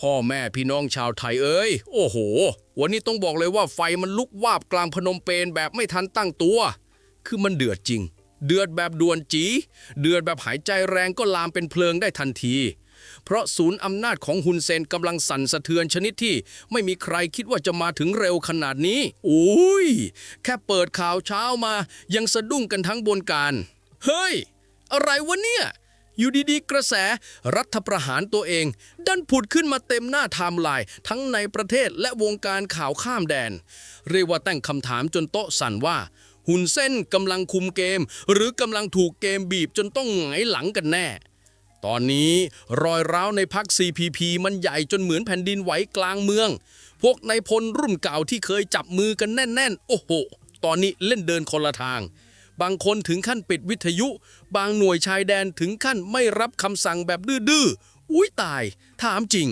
พ่อแม่พี่น้องชาวไทยเอ้ย โอ้โห วันนี้ต้องบอกเลยว่าไฟมันลุกวาบกลางพนมเปญแบบไม่ทันตั้งตัว คือมันเดือดจริง เดือดแบบด่วนจี เดือดแบบหายใจแรงก็ลามเป็นเพลิงได้ทันที เพราะศูนย์อำนาจของฮุนเซนกำลังสั่นสะเทือนชนิดที่ ไม่มีใครคิดว่าจะมาถึงเร็วขนาดนี้อุ้ย แค่เปิดข่าวเช้ามา ยังสะดุ้งกันทั้งบนการ เฮ้ย อะไรวะเนี่ย อยู่ดีๆ กระแสรัฐประหารตัวเอง ดันผุดขึ้นมาเต็มหน้าไทม์ไลน์ทั้งในประเทศและวงการข่าวข้ามแดน เรียกว่าแต่งคำถามจนโต๊ะสั่นว่าหุ่นเส้นกำลังคุมเกม หรือกำลังถูกเกมบีบจนต้องหงายหลังกันแน่ ตอนนี้รอยร้าวในพัก CPP มันใหญ่จนเหมือนแผ่นดินไหวกลางเมือง พวกนายพลรุ่นเก่าที่เคยจับมือกันแน่น ๆ โอ้โห ตอนนี้เล่นเดินคนละทาง บางคนถึงขั้นปิดวิทยุ บางหน่วยชายแดนถึงขั้นไม่รับคำสั่งแบบดื้อๆอุ้ยตาย ถามจริง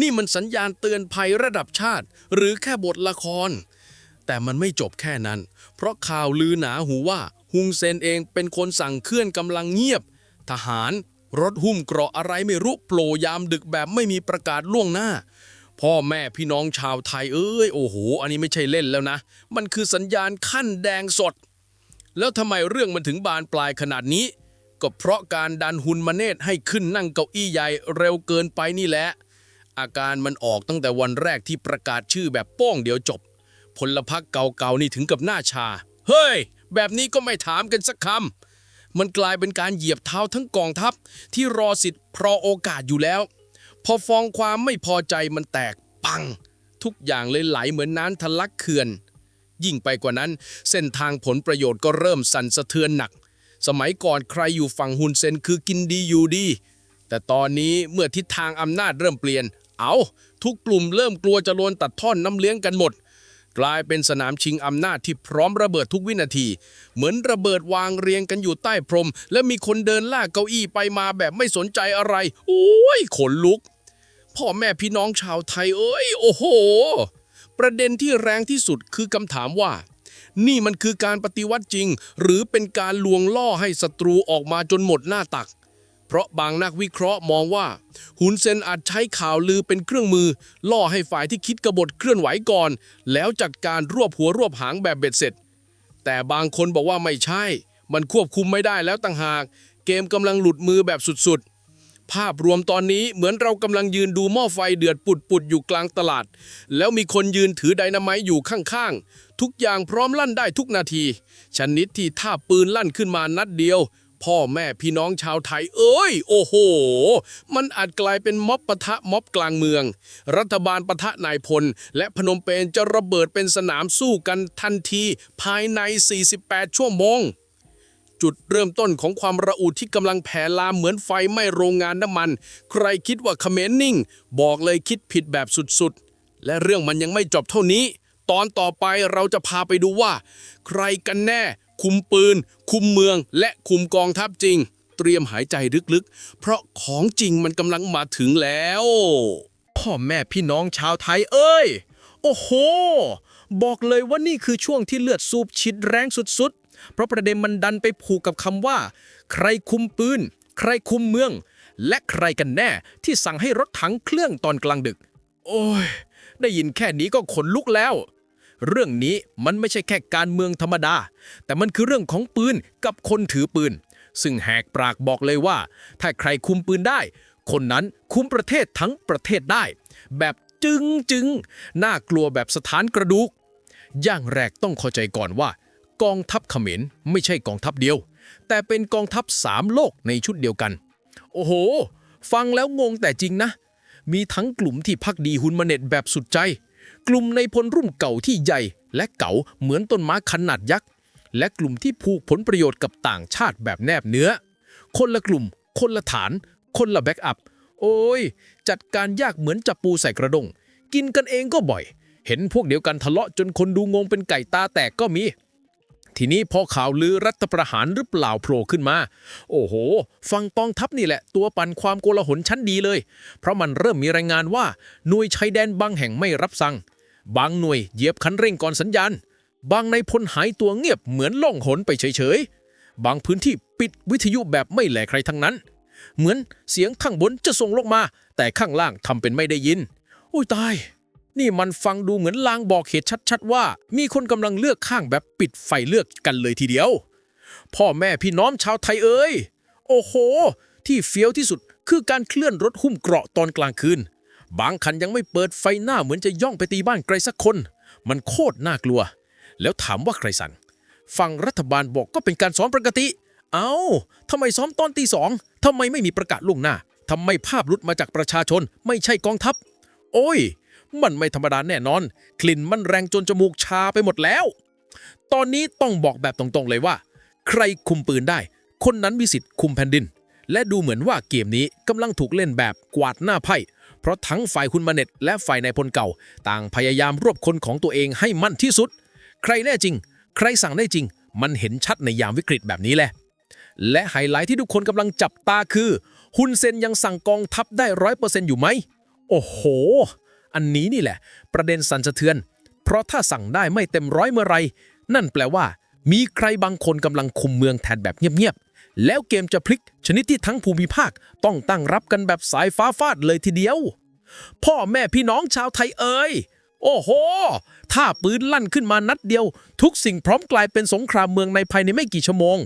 นี่มันสัญญาณเตือนภัยระดับชาติ หรือแค่บทละคร แต่มันไม่จบแค่นั้น เพราะข่าวลือหนาหูว่าฮุงเซนเองเป็นคนสั่งเคลื่อนกำลังเงียบ ทหาร รถหุ้มเกราะอะไรไม่รู้โผล่ยามดึกแบบไม่มีประกาศล่วงหน้าพ่อแม่พี่น้องชาวไทยเอ้ย โอ้โห อันนี้ไม่ใช่เล่นแล้วนะ มันคือสัญญาณขั้นแดงสด แล้วทำไมเรื่องมันถึงบานปลายขนาดนี้ ก็เพราะการดันหุนมาเนตรให้ขึ้นนั่งเก้าอี้ใหญ่เร็วเกินไปนี่แหละ อาการมันออกตั้งแต่วันแรกที่ประกาศชื่อแบบโป้งเดียวจบ พลพรรคเก่าๆนี่ถึงกับหน้าชา เฮ้ย แบบนี้ก็ไม่ถามกันสักคำมันกลายเป็นการเหยียบเท้าทั้งกองทัพ ที่รอสิทธิ์พรอโอกาสอยู่แล้ว พอฟองความไม่พอใจมันแตกปัง ทุกอย่างเลยไหลเหมือนน้ำทะลักเขื่อน ยิ่งไปกว่านั้น เส้นทางผลประโยชน์ก็เริ่มสั่นสะเทือนหนัก สมัยก่อนใครอยู่ฝั่งฮุนเซนคือกินดีอยู่ดี แต่ตอนนี้เมื่อทิศทางอำนาจเริ่มเปลี่ยน เอาทุกกลุ่มเริ่มกลัวจะโดนตัดท่อนน้ำเลี้ยงกันหมด กลายเป็นสนามชิงอำนาจที่พร้อมระเบิดทุกวินาที เหมือนระเบิดวางเรียงกันอยู่ใต้พรม และมีคนเดินลากเก้าอี้ไปมาแบบไม่สนใจอะไร โอ้ยขนลุกพ่อแม่พี่น้องชาวไทยเอ้ย โอ้โห ประเด็นที่แรงที่สุดคือคำถามว่า นี่มันคือการปฏิวัติจริง หรือเป็นการลวงล่อให้ศัตรูออกมาจนหมดหน้าตัก เพราะบางนักวิเคราะห์มองว่าฮุนเซนอาจใช้ข่าวลือเป็นเครื่องมือ ล่อให้ฝ่ายที่คิดกบฏเคลื่อนไหวก่อน แล้วจัดการรวบหัวรวบหางแบบเบ็ดเสร็จ แต่บางคนบอกว่าไม่ใช่ มันควบคุมไม่ได้แล้วต่างหาก เกมกำลังหลุดมือแบบสุดๆ ภาพรวมตอนนี้เหมือนเรากำลังยืนดูหม้อไฟเดือดปุดๆอยู่กลางตลาด แล้วมีคนยืนถือไดนาไมต์อยู่ข้างๆ ทุกอย่างพร้อมลั่นได้ทุกนาที ชนิดที่ถ้าปืนลั่นขึ้นมานัดเดียว พ่อแม่พี่น้องชาวไทย เอ้ย โอ้โห มันอาจกลายเป็นม็อบปะทะม็อบกลางเมือง รัฐบาลปะทะนายพล และพนมเปญจะระเบิดเป็นสนามสู้กันทันที ภายใน 48 ชั่วโมง จุดเริ่มต้นของความระอุที่กำลังแผ่ลามเหมือนไฟไหม้โรงงานน้ำมัน ใครคิดว่าเขมรนิ่ง บอกเลยคิดผิดแบบสุดๆ และเรื่องมันยังไม่จบเท่านี้ ตอนต่อไปเราจะพาไปดูว่า ใครกันแน่ คุมปืน คุมเมือง และคุมกองทัพจริง เตรียมหายใจลึกๆ เพราะของจริงมันกำลังมาถึงแล้วพ่อแม่พี่น้องชาวไทยเอ้ย โอ้โห บอกเลยว่านี่คือช่วงที่เลือดสูบฉีดแรงสุดๆ เพราะประเด็นมันดันไปผูกกับคำว่า ใครคุมปืน ใครคุมเมือง และใครกันแน่ที่สั่งให้รถถังเครื่องตอนกลางดึก โอ้ย ได้ยินแค่นี้ก็ขนลุกแล้ว เรื่องนี้มันไม่ใช่แค่การเมืองธรรมดา แต่มันคือเรื่องของปืนกับคนถือปืน ซึ่งแหกปากบอกเลยว่า ถ้าใครคุมปืนได้ คนนั้นคุมประเทศทั้งประเทศได้ แบบจึงจึงน่ากลัวแบบสถานกระดูก อย่างแรกต้องเข้าใจก่อนว่า กองทัพเขมรไม่ใช่กองทัพเดียว แต่เป็นกองทัพสามโลกในชุดเดียวกัน โอ้โห ฟังแล้วงงแต่จริงนะ มีทั้งกลุ่มที่พักดีฮุนมาเน็ตแบบสุดใจ กลุ่มในพลรุ่นเก่าที่ใหญ่และเก่าเหมือนต้นไม้ขนาดยักษ์ และกลุ่มที่ผูกผลประโยชน์กับต่างชาติแบบแนบเนื้อ คนละกลุ่ม คนละฐาน คนละแบ็กอัพ โอ้ย จัดการยากเหมือนจับปูใส่กระดง กินกันเองก็บ่อย เห็นพวกเดียวกันทะเลาะจนคนดูงงเป็นไก่ตาแตกก็มี ทีนี้พอข่าวลือรัฐประหารหรือเปล่าโผล่ขึ้นมา โอ้โห ฟังกองทัพนี่แหละ ตัวปั่นความโกลาหลชั้นดีเลย เพราะมันเริ่มมีรายงานว่าหน่วยชายแดนบางแห่งไม่รับสั่ง บางหน่วยเหยียบคันเร่งก่อนสัญญาณ บางในพลหายตัวเงียบเหมือนล่องหนไปเฉยๆ บางพื้นที่ปิดวิทยุแบบไม่แหลใครทั้งนั้น เหมือนเสียงข้างบนจะส่งลงมา แต่ข้างล่างทำเป็นไม่ได้ยิน อุ้ยตาย นี่มันฟังดูเหมือนลางบอกเหตุชัด ๆ ว่า มีคนกำลังเลือกข้างแบบปิดไฟเลือกกันเลยทีเดียว พ่อแม่พี่น้องชาวไทยเอ้ย โอ้โห ที่เฟี้ยวที่สุดคือการเคลื่อนรถหุ้มเกราะตอนกลางคืน บางคันยังไม่เปิดไฟหน้าเหมือนจะย่องไปตีบ้านใครสักคน มันโคตรน่ากลัว แล้วถามว่าใครสั่งฝั่งรัฐบาลบอกก็เป็นการซ้อมปกติ เอ้าทำไมซ้อมตอนตีสองทำไมไม่มีประกาศล่วงหน้าทำไมภาพลุดมาจากประชาชน ไม่ใช่กองทัพ โอ้ย มันไม่ธรรมดาแน่นอน กลิ่นมันแรงจนจมูกชาไปหมดแล้ว ตอนนี้ต้องบอกแบบตรงๆเลยว่า ใครคุมปืนได้ คนนั้นมีสิทธิ์คุมแผ่นดิน และดูเหมือนว่าเกมนี้กำลังถูกเล่นแบบกวาดหน้าไพ่ เพราะทั้งฝ่ายคุณมาเน็ตและฝ่ายนายพลเก่า ต่างพยายามรวบคนของตัวเองให้มั่นที่สุด ใครแน่จริง ใครสั่งได้จริง มันเห็นชัดในยามวิกฤตแบบนี้แหละและไฮไลท์ที่ทุกคนกำลังจับตาคือ ฮุนเซนยังสั่งกองทัพได้ร้อยเปอร์เซ็นต์อยู่ไหม โอ้โห อันนี้นี่แหละ ประเด็นสั่นสะเทือน เพราะถ้าสั่งได้ไม่เต็มร้อยเมื่อไร นั่นแปลว่า มีใครบางคนกำลังคุมเมืองแทนแบบเงียบๆ แล้วเกมจะพลิกชนิดที่ทั้งภูมิภาคต้องตั้งรับกันแบบสายฟ้าฟาดเลยทีเดียว พ่อแม่พี่น้องชาวไทยเอ่ยโอ้โห ถ้าปืนลั่นขึ้นมานัดเดียว ทุกสิ่งพร้อมกลายเป็นสงครามเมืองในภายในไม่กี่ชั่วโมง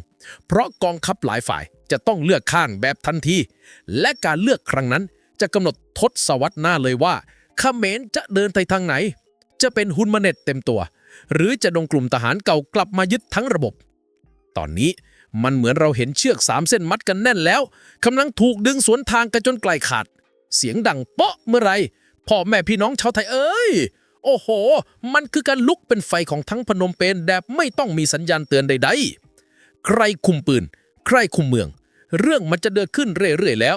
เพราะกองทัพหลายฝ่ายจะต้องเลือกข้างแบบทันที และการเลือกครั้งนั้นจะกำหนดทศวรรษหน้าเลยว่า เขมรจะเดินไปทางไหน จะเป็นฮุนมาเน็ตเต็มตัว หรือจะดงกลุ่มทหารเก่ากลับมายึดทั้งระบบ ตอนนี้มันเหมือนเราเห็นเชือกสามเส้นมัดกันแน่นแล้วกำลังถูกดึงสวนทางกันจนไกลขาด เสียงดังเปาะเมื่อไรพ่อแม่พี่น้องชาวไทยเอ้ย โอ้โห มันคือการลุกเป็นไฟของทั้งพนมเปญแบบไม่ต้องมีสัญญาณเตือนใด ๆ ใครคุมปืน ใครคุมเมือง เรื่องมันจะเดินขึ้นเรื่อยๆแล้ว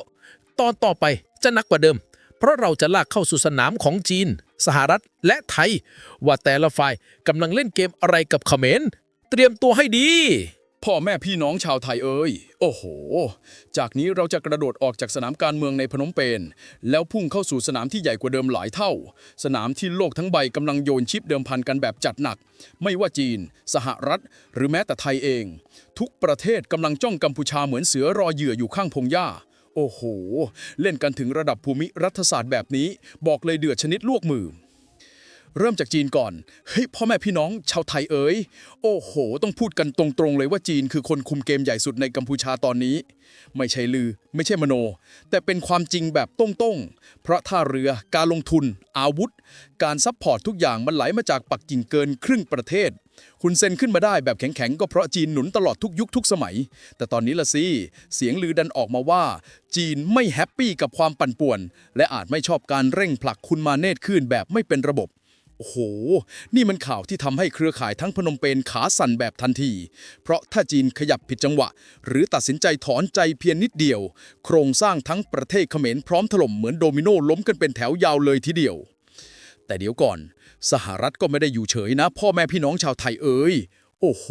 ตอนต่อไปจะนักกว่าเดิม เพราะเราจะลากเข้าสู่สนามของจีน สหรัฐและไทย ว่าแต่ละฝ่ายกำลังเล่นเกมอะไรกับเขมร เตรียมตัวให้ดี พ่อแม่พี่น้องชาวไทยเอ้ย โอ้โห จากนี้เราจะกระโดดออกจากสนามการเมืองในพนมเปญแล้วพุ่งเข้าสู่สนามที่ใหญ่กว่าเดิมหลายเท่า สนามที่โลกทั้งใบกำลังโยนชิปเดิมพันกันแบบจัดหนัก ไม่ว่าจีน สหรัฐ หรือแม้แต่ไทยเอง ทุกประเทศกำลังจ้องกัมพูชาเหมือนเสือรอเหยื่ออยู่ข้างพงหญ้า โอ้โห เล่นกันถึงระดับภูมิรัฐศาสตร์แบบนี้ บอกเลยเดือดชนิดลวกมือ เริ่มจากจีนก่อน เฮ้ยพ่อแม่พี่น้องชาวไทยเอ๋ย โอ้โห ต้องพูดกันตรงๆเลยว่าจีนคือคนคุมเกมใหญ่สุดในกัมพูชาตอนนี้ ไม่ใช่ลือ ไม่ใช่มโน แต่เป็นความจริงแบบตรงๆ เพราะท่าเรือ การลงทุน อาวุธ การซัพพอร์ตทุกอย่างมันไหลมาจากปักกิ่งเกินครึ่งประเทศ คุณเซ็นขึ้นมาได้แบบแข็งๆ ก็เพราะจีนหนุนตลอดทุกยุคทุกสมัย แต่ตอนนี้ละสิ เสียงลือดันออกมาว่า จีนไม่แฮปปี้กับความปั่นป่วน และอาจไม่ชอบการเร่งผลักคุณมาเนตขึ้นแบบไม่เป็นระบบโอ้โห นี่มันข่าวที่ทำให้เครือข่ายทั้งพนมเปญขาสั่นแบบทันที เพราะถ้าจีนขยับผิดจังหวะ หรือตัดสินใจถอนใจเพียงนิดเดียว โครงสร้างทั้งประเทศเขมรพร้อมถล่มเหมือนโดมิโนล้มกันเป็นแถวยาวเลยทีเดียว แต่เดี๋ยวก่อน สหรัฐก็ไม่ได้อยู่เฉยนะ พ่อแม่พี่น้องชาวไทยเอ่ยโอ้โห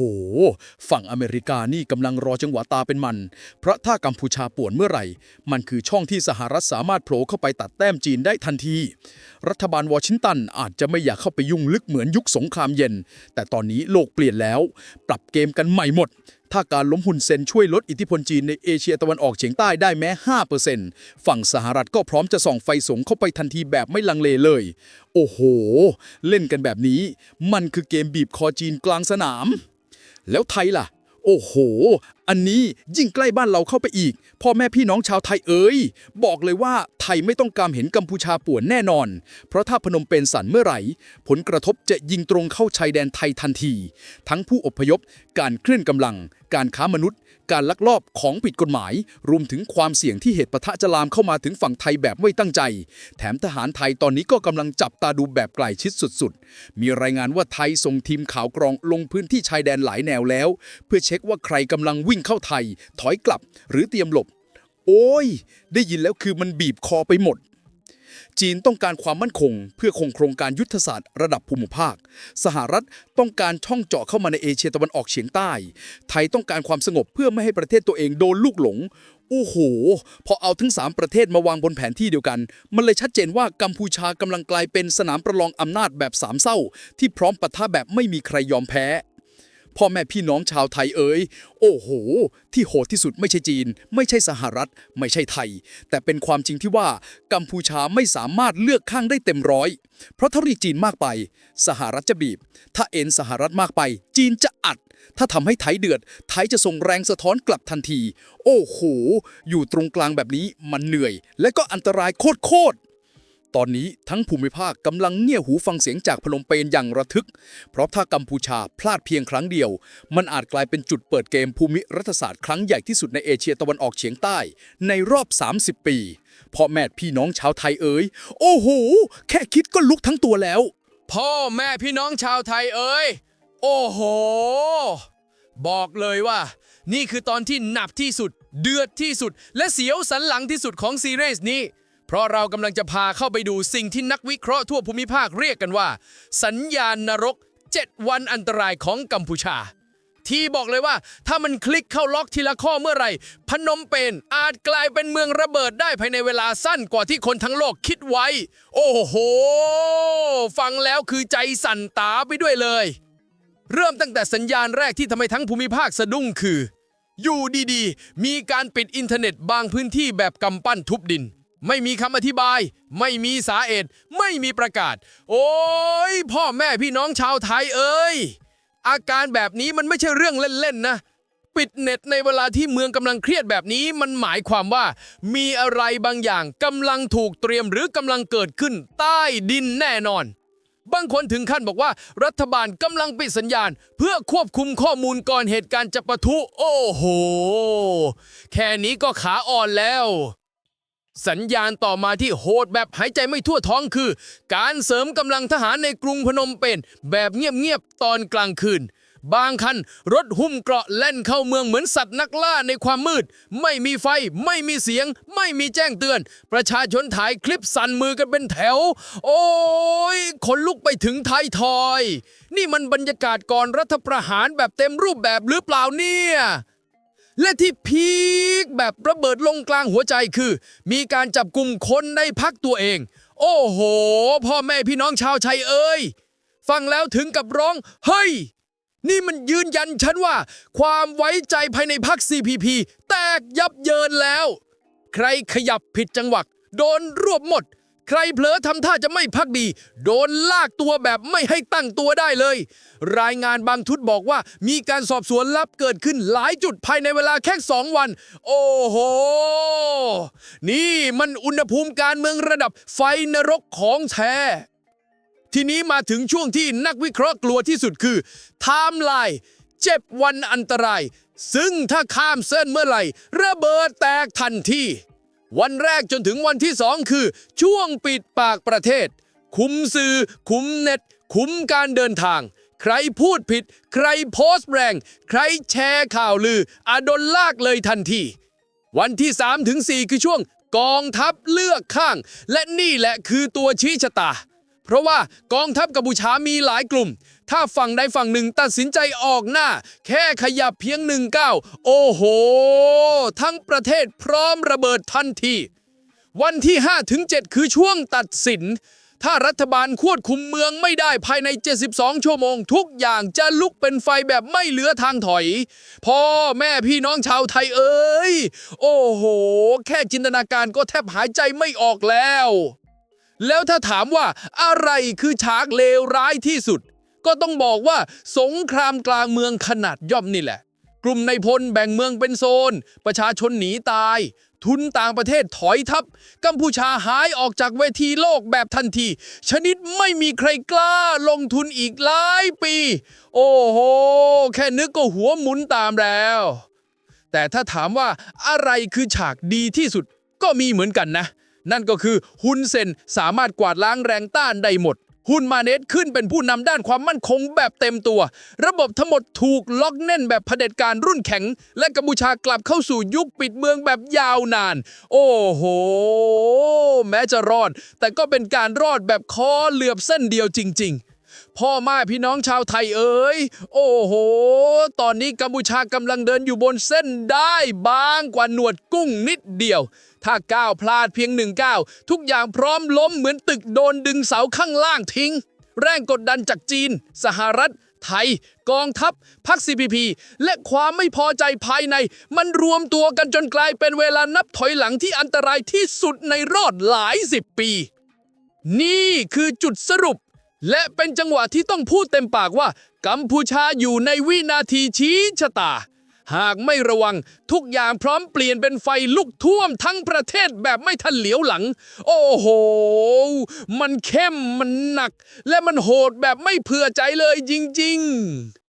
ฝั่งอเมริกานี่กำลังรอจังหวะตาเป็นมัน เพราะถ้ากัมพูชาป่วนเมื่อไหร่ มันคือช่องที่สหรัฐสามารถโผล่เข้าไปตัดแต้มจีนได้ทันที รัฐบาลวอชิงตันอาจจะไม่อยากเข้าไปยุ่งลึกเหมือนยุคสงครามเย็น แต่ตอนนี้โลกเปลี่ยนแล้ว ปรับเกมกันใหม่หมด ถ้าการล้มหุ่นเซนช่วยลดอิทธิพลจีนในเอเชียตะวันออกเฉียงใต้ได้แม้ 5%ฝั่งสหรัฐก็พร้อมจะส่องไฟสงเข้าไปทันทีแบบไม่ลังเลเลย โอ้โห เล่นกันแบบนี้ มันคือเกมบีบคอจีนกลางสนาม แล้วไทยล่ะ โอ้โหอันนี้ยิ่งใกล้บ้านเราเข้าไปอีก พ่อแม่พี่น้องชาวไทยเอ๋ยบอกเลยว่าไทยไม่ต้องการเห็นกัมพูชาป่วนแน่นอน เพราะถ้าพนมเปญสั่นเมื่อไหร่ ผลกระทบจะยิงตรงเข้าชายแดนไทยทันที ทั้งผู้อพยพ การเคลื่อนกำลัง การค้ามนุษย์ การลักลอบของผิดกฎหมาย รวมถึงความเสี่ยงที่เหตุปะทะจะลามเข้ามาถึงฝั่งไทยแบบไม่ตั้งใจ แถมทหารไทยตอนนี้ก็กำลังจับตาดูแบบใกล้ชิดสุดๆ มีรายงานว่าไทยส่งทีมข่าวกรองลงพื้นที่ชายแดนหลายแนวแล้ว เพื่อเช็คว่าใครกำลังวิ่งเข้าไทย ถอยกลับหรือเตรียมหลบ โอ้ย ได้ยินแล้วคือมันบีบคอไปหมด จีนต้องการความมั่นคง เพื่อคงโครงการยุทธศาสตร์ระดับภูมิภาค สหรัฐต้องการช่องเจาะเข้ามาในเอเชียตะวันออกเฉียงใต้ ไทยต้องการความสงบเพื่อไม่ให้ประเทศตัวเองโดนลูกหลงโอ้โห พอเอาทั้ง 3 ประเทศมาวางบนแผนที่เดียวกัน มันเลยชัดเจนว่ากัมพูชากำลังกลายเป็นสนามประลองอำนาจแบบสามเศร้า ที่พร้อมปะทะแบบไม่มีใครยอมแพ้ พ่อแม่พี่น้องชาวไทยเอ๋ยโอ้โห ที่โหดที่สุดไม่ใช่จีน ไม่ใช่สหรัฐ ไม่ใช่ไทย แต่เป็นความจริงที่ว่ากัมพูชาไม่สามารถเลือกข้างได้เต็มร้อย เพราะถ้ารีจีนมากไป สหรัฐจะบีบ ถ้าเอ็นสหรัฐมากไป จีนจะอัด ถ้าทำให้ไทยเดือด ไทยจะส่งแรงสะท้อนกลับทันที โอ้โห อยู่ตรงกลางแบบนี้มันเหนื่อย และก็อันตรายโคตร ตอนนี้ทั้งภูมิภาคกำลังเงี่ยหูฟังเสียงจากพนมเปญอย่างระทึก เพราะถ้ากัมพูชาพลาดเพียงครั้งเดียว มันอาจกลายเป็นจุดเปิดเกมภูมิรัฐศาสตร์ครั้งใหญ่ที่สุดในเอเชียตะวันออกเฉียงใต้ ในรอบ 30 ปีพ่อแม่พี่น้องชาวไทยเอ๋ยโอ้โห แค่คิดก็ลุกทั้งตัวแล้ว พ่อแม่พี่น้องชาวไทยเอ้ยโอ้โห บอกเลยว่า นี่คือตอนที่หนักที่สุด เดือดที่สุด และเสียวสันหลังที่สุดของซีรีส์นี้ เพราะเรากำลังจะพาเข้าไปดูสิ่งที่นักวิเคราะห์ทั่วภูมิภาคเรียกกันว่า สัญญาณนรก 7 วันอันตรายของกัมพูชา ที่บอกเลยว่าถ้ามันคลิกเข้าล็อกทีละข้อเมื่อไหร่ พนมเปญอาจกลายเป็นเมืองระเบิดได้ภายในเวลาสั้นกว่าที่คนทั้งโลกคิดไว้ โอ้โห ฟังแล้วคือใจสั่นตาไปด้วยเลย เริ่มตั้งแต่สัญญาณแรกที่ทำให้ทั้งภูมิภาคสะดุ้งคือ อยู่ดีๆ มีการปิดอินเทอร์เน็ตบางพื้นที่แบบกำปั้นทุบดิน ไม่มีคำอธิบาย ไม่มีสาเหตุไม่มีประกาศ โอ้ยพ่อแม่พี่น้องชาวไทยเอ้ย อาการแบบนี้มันไม่ใช่เรื่องเล่นๆนะ ปิดเน็ตในเวลาที่เมืองกำลังเครียดแบบนี้มันหมายความว่า มีอะไรบางอย่างกำลังถูกเตรียมหรือกำลังเกิดขึ้นใต้ดินแน่นอน บางคนถึงขั้นบอกว่า รัฐบาลกำลังปิดสัญญาณ เพื่อควบคุมข้อมูลก่อนเหตุการณ์จะปะทุ โอ้โห แค่นี้ก็ขาอ่อนแล้ว สัญญาณต่อมาที่โหดแบบหายใจไม่ทั่วท้องคือ การเสริมกำลังทหารในกรุงพนมเปญแบบเงียบๆตอนกลางคืน บางคันรถหุ้มเกราะแล่นเข้าเมืองเหมือนสัตว์นักล่าในความมืด ไม่มีไฟ ไม่มีเสียง ไม่มีแจ้งเตือน ประชาชนถ่ายคลิปสั่นมือกันเป็นแถว โอ้ยขนลุกไปถึงไทยทอย นี่มันบรรยากาศก่อนรัฐประหารแบบเต็มรูปแบบหรือเปล่าเนี่ย และที่พีคแบบระเบิดลงกลางหัวใจคือ มีการจับกลุ่มคนในพักตัวเอง โอ้โห พ่อแม่พี่น้องชาวไทยเอ้ย ฟังแล้วถึงกับร้อง เฮ้ย นี่มันยืนยันฉันว่า ความไว้ใจภายในพัก CPP แตกยับเยินแล้ว ใครขยับผิดจังหวะโดนรวบหมด ใครเผลอทำท่าจะไม่พักดี โดนลากตัวแบบไม่ให้ตั้งตัวได้เลย รายงานบางทุดบอกว่ามีการสอบสวนลับเกิดขึ้นหลายจุดภายในเวลาแค่สองวัน โอ้โห นี่มันอุณหภูมิการเมืองระดับไฟนรกของแท้ทีนี้มาถึงช่วงที่นักวิเคราะห์กลัวที่สุดคือไทม์ไลน์เจ็บวันอันตราย ซึ่งถ้าข้ามเส้นเมื่อไหร่ ระเบิดแตกทันที วันแรกจนถึงวันที่สองคือ ช่วงปิดปากประเทศ คุมสื่อ คุมเน็ต คุมการเดินทาง ใครพูดผิด ใครโพสต์แรง ใครแชร์ข่าวลืออาโดนลากเลยทันที วันที่ 3 ถึง 4 คือช่วงกองทัพเลือกข้าง และนี่แหละคือตัวชี้ชะตา เพราะว่ากองทัพกัมพูชามีหลายกลุ่ม ถ้าฝั่งใดฝั่งหนึ่งตัดสินใจออกหน้า แค่ขยับเพียงหนึ่งก้าวโอ้โห ทั้งประเทศพร้อมระเบิดทันที วันที่ 5 ถึง 7 คือช่วงตัดสิน ถ้ารัฐบาลควบคุมเมืองไม่ได้ภายใน 72 ชั่วโมง ทุกอย่างจะลุกเป็นไฟแบบไม่เหลือทางถอย พ่อแม่พี่น้องชาวไทยเอ้ย โอ้โห แค่จินตนาการก็แทบหายใจไม่ออกแล้วแล้วถ้าถามว่าอะไรคือฉากเลวร้ายที่สุด ก็ต้องบอกว่าสงครามกลางเมืองขนาดย่อมนี่แหละ กลุ่มในพลแบ่งเมืองเป็นโซน ประชาชนหนีตาย ทุนต่างประเทศถอยทับกัมพูชาหายออกจากเวทีโลกแบบทันที ชนิดไม่มีใครกล้าลงทุนอีกหลายปี โอ้โห แค่นึกก็หัวหมุนตามแล้ว แต่ถ้าถามว่าอะไรคือฉากดีที่สุดก็มีเหมือนกันนะ นั่นก็คือฮุนเซนสามารถกวาดล้างแรงต้านได้หมด ฮุนมาเนตขึ้นเป็นผู้นำด้านความมั่นคงแบบเต็มตัว ระบบทั้งหมดถูกล็อกแน่นแบบเผด็จการรุ่นแข็ง และกัมพูชากลับเข้าสู่ยุคปิดเมืองแบบยาวนาน โอ้โห แม้จะรอด แต่ก็เป็นการรอดแบบคอเหลือบเส้นเดียวจริง ๆ พ่อแม่พี่น้องชาวไทยเอ๋ยโอ้โห ตอนนี้กัมพูชากำลังเดินอยู่บนเส้นได้บางกว่าหนวดกุ้งนิดเดียว ถ้าก้าวพลาดเพียงหนึ่งก้าวทุกอย่างพร้อมล้มเหมือนตึกโดนดึงเสาข้างล่างทิ้ง แรงกดดันจากจีน สหรัฐไทย กองทัพพรรค CPP และความไม่พอใจภายใน มันรวมตัวกันจนกลายเป็นเวลานับถอยหลังที่อันตรายที่สุดในรอดหลายสิบปี นี่คือจุดสรุป และเป็นจังหวะที่ต้องพูดเต็มปากว่า กัมพูชาอยู่ในวินาทีชี้ชะตา หากไม่ระวังทุกอย่างพร้อมเปลี่ยนเป็นไฟลุกท่วมทั้งประเทศแบบไม่ทันเหลียวหลัง โอ้โห มันเข้มมันหนัก และมันโหดแบบไม่เผื่อใจเลยจริง ๆ